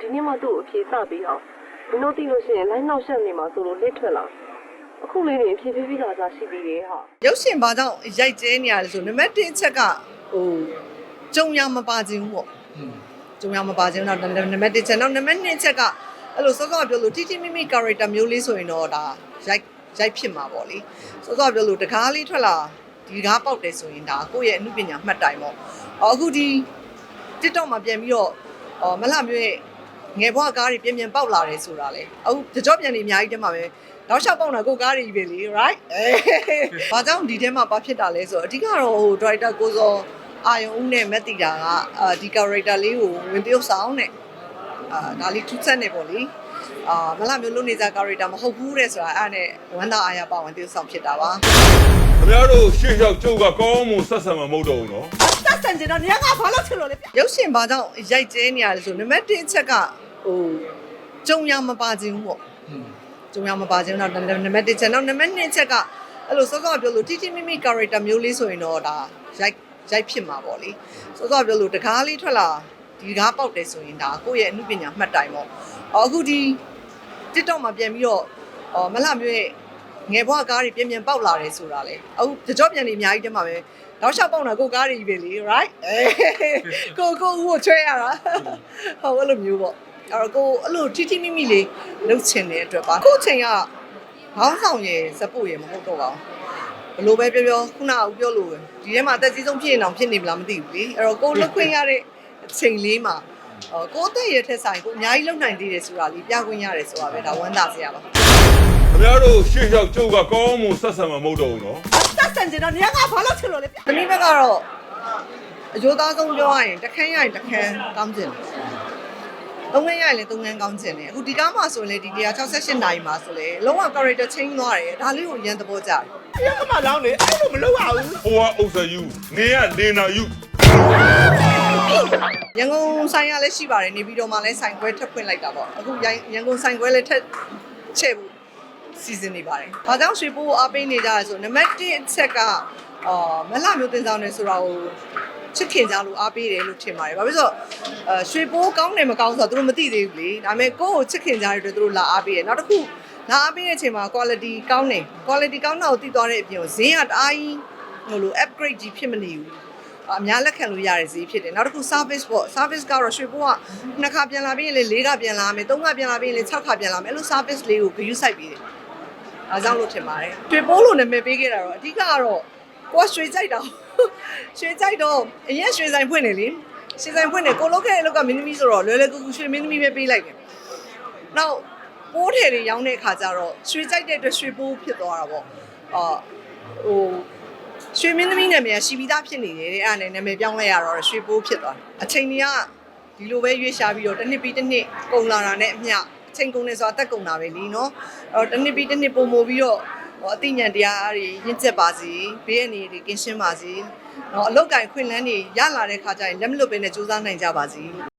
ဒီနေ့မှသူ့ကိုအဖြေစပြီးတော့မင်းတို့သိလို့ရှိရင်လိုင်းနောက်ဆက်နေမှာဆိုလို့လက်ထွက်လာအခုလေးနေအဖြေပေးပြီးတာသာရှိသေးတယ်ဟာရုပ်ရှင်ဘာကြောင့်ရိုက်ကျဲနေရလဲဆိုနံပါတ်1အချက်ကဟိုကြုံရမပါခြင်းဘူးပေါ့ကြုံရမပါခြင်းတော့နံပါတ်1ချက်နောက်နံပါတ်2ချက်ကအဲ့လိုစောစောကပြောလို့တီတီမိမိ character မျိုးလေးဆိုရင်တော့ဒါရိုက်ရိုက်ဖြစ်မှာပေါ့လေစောစောကပြောလို့တကားလေးထွက်လာဒီကားပေါက်တယ်ဆိုရင်ဒါကိုယ့်ရဲ့အမှုပညာမှတ်တိုင်ပေါ့အော်အခုဒီ TikTok မှာပြန်ပြီးတော့အော်မလှမျိုးရဲ့ ငယ်ဘွားကားတွေပြင်ပြင်ပေါက်လာတယ်ဆိုတာလေအခုတကြောပြန်နေအများကြီးတည်းမှာပဲတော့ရှောက်ပေါက်တာကိုကားတွေကြီးပဲလေ right အဲဘာကြောင့်ဒီထဲမှာဘာဖြစ်တာလဲဆိုတော့အဓိကတော့ဟို director ကိုစောအာယုံဦးနဲ့မက်တီတာကအာဒီ character လေးကိုဝင်ပြုတ်ဆောင်နဲ့အာဒါလေးထူးဆန်းနေပေါ့လေအာမလှမျိုးလုံးနေကြ character မဟုတ်ဘူးတဲ့ဆိုတာအဲ့ဒါနဲ့ဝမ်းသာအားရပါဝင်ပြုတ်ဆောင်ဖြစ်တာပါခင်ဗျားတို့ရှေ့လျှောက်ကျုပ်ကကောင်းမှုဆက်ဆံမှာမဟုတ်တော့ဘူးနော် တက်ဆန်ကျင်တော့နေရာကဘာလို့ချလို့လဲရုပ်ရှင်ဘာကြောင့်ရိုက်ကျဲနေရလဲဆိုနံပါတ်1အချက်ကဟိုကြုံရမပါခြင်းဘူးပေါ့ကြုံရမပါခြင်းတော့နံပါတ်1ချက်နောက်နံပါတ်2ချက်ကအဲ့လိုစောစောကပြောလို့တီတီမိမိ character မျိုးလေးဆိုရင်တော့ဒါရိုက်ရိုက်ဖြစ်မှာပေါ့လေစောစောကပြောလို့တကားလေးထွက်လာဒီကားပေါက်တယ်ဆိုရင်ဒါကိုယ့်ရဲ့အမှုပညာမှတ်တိုင်ပေါ့အော်အခုဒီ TikTok မှာပြန်ပြီးတော့အော်မလှမျိုးရဲ့ငယ်ဘွားကားတွေပြင်ပြင်ပေါက်လာတယ်ဆိုတာလေအခုတကြောပြန်နေအများကြီးတည်းမှာပဲ တော့ရှောက်ပေါက်တာကိုကားတွေကြီးပဲလေ right အဲကိုကိုဦးကိုချွဲရတာဟုတ်အဲ့လိုမျိုးပေါ့အဲ့တော့ကိုအဲ့လိုထိထိမိမိလေးလှုပ်ချင်တဲ့အတွက်ပါကိုချိန်ကခေါင်းဆောင်ရယ်စပို့ရယ်မဟုတ်တော့ပါဘူးဘလို့ပဲပြောပြောခုနကပြောလို့ပဲဒီထဲမှာအသက်ကြီးဆုံးဖြစ်နေအောင်ဖြစ်နေမလားမသိဘူးလေအဲ့တော့ကိုလှုပ်ခွင့်ရတဲ့အချိန်လေးမှာအော်ကိုအသက်ရထက်ဆိုင်ကိုအများကြီးလုံနိုင်သေးတယ်ဆိုတာလေးပြခွင့်ရတယ်ဆိုတာပဲဒါဝမ်းသာစရာပါခင်ဗျားတို့ရှေ့လျှောက်ကျုပ်ကကောင်းမှုဆက်ဆံမှာမဟုတ်တော့ဘူးနော်တက်ဆ န်ကျင်တော့နေရာကဘာလို့ချလို့လဲတနည်းဘက်ကတော့အကျိုးသားဆုံးပြောရရင်တခန်းရရင်တခန်းကောင်းကျင်တယ်သုံးခန်းရရင်လည်းသုံးခန်းကောင်းကျင်တယ်အခုဒီကားမှာဆိုရင်လေဒီ168နိုင်မှာဆိုလေလုံးဝ character change သွားတယ်ဒါလေးကိုရန်သဘောကျတယ်ရကမလောင်းလေအဲ့လိုမလုပ်ရဘူးဟိုကအုပ်ဆယူနေရနေနာယူရန်ကုန်ဆိုင်ရလည်းရှိပါတယ်နေပြီးတော့မှလည်းဆိုင်ခွဲထပ်ဖွင့်လိုက်တာပေါ့အခုရန်ကုန်ဆိုင်ခွဲလည်းထပ်ချဲ့ဖို့ စီစဉ်နေပါတယ်။ဘာကြောင့်ရွှေပိုးကိုအားပေးနေကြလဲဆိုနံပါတ်1အချက်ကအာမလှမျိုးတင်ဆောင်နေဆိုတာကိုချစ်ခင်ကြလို့အားပေးတယ်လို့ထင်ပါတယ်။ဘာဖြစ်လို့လဲဆိုတော့အဲရွှေပိုးကောင်းတယ်မကောင်းဆိုတော့သူတို့မသိသေးဘူးလေ။ဒါပေမဲ့ကိုယ့်ကိုချစ်ခင်ကြတဲ့အတွက်သူတို့လာအားပေးတယ်။နောက်တစ်ခုလာအားပေးတဲ့အချိန်မှာ quality ကောင်းတယ်။ quality ကောင်းတာကိုသိသွားတဲ့အပြင်ကိုဈေးကတအားကြီးဟိုလို upgrade ကြီးဖြစ်မနေဘူး။အများလက်ခံလို့ရတဲ့ဈေးဖြစ်တယ်နောက်တစ်ခု service ပေါ့ service ကတော့ရွှေဘိုးကနှစ်ခါပြန်လာပြီးရင်လေ၄ခါပြန်လာမယ်၃ခါပြန်လာပြီးရင်လေ၆ခါပြန်လာမယ်အဲ့လို service လေးကိုဂရုစိုက်ပြီးတယ် အားကြောင့်လို့ထင်ပါတယ်ရွှေဘိုးလို့နာမည်ပေးခဲ့တာတော့အဓိကကတော့ကိုကရွှေကြိုက်တာရွှေကြိုက်တော့အရင်ရွှေဆိုင်ဖွင့်နေလေရွှေဆိုင်ဖွင့်နေကိုလုတ်ခဲ့တဲ့အလုပ်ကမင်းသမီးဆိုတော့လွယ်လွယ်ကူကူရွှေမင်းသမီးပဲပေးလိုက်တယ်နောက်ပိုးထည်တွေရောင်းတဲ့အခါကျတော့ရွှေကြိုက်တဲ့အတွက်ရွှေပိုးဖြစ်သွားတာပေါ့အာဟိုရွှေမင်းသမီးနာမည်ကရှိပြီးသားဖြစ်နေတယ်တဲ့အဲ့ဒါနဲ့နာမည်ပြောင်းလဲရတော့ရွှေပိုးဖြစ်သွားတယ်အချိန်ကြီးကဒီလိုပဲရွေးရှားပြီးတော့တစ်နှစ်ပြီးတစ်နှစ်ကုန်လာတာနဲ့အမျှအ ချိန်ကုန်နေဆိုတော့အသက်ကုန်တာပဲလीနော်အဲ့တော့တစ်နှစ်ပြီးတစ်နှစ်ပုံမိုပြီးတော့ဟောအသိဉာဏ်တရားတွေရင့်ကျက်ပါစေဘေးအနေတွေကင်းရှင်းပါစေနော်အလောက်ကင်ခွင့်လန်းတွေရလာတဲ့ခါကျရင်လက်မလွတ်ဘဲနဲ့စူးစမ်းနိုင်ကြပါစေ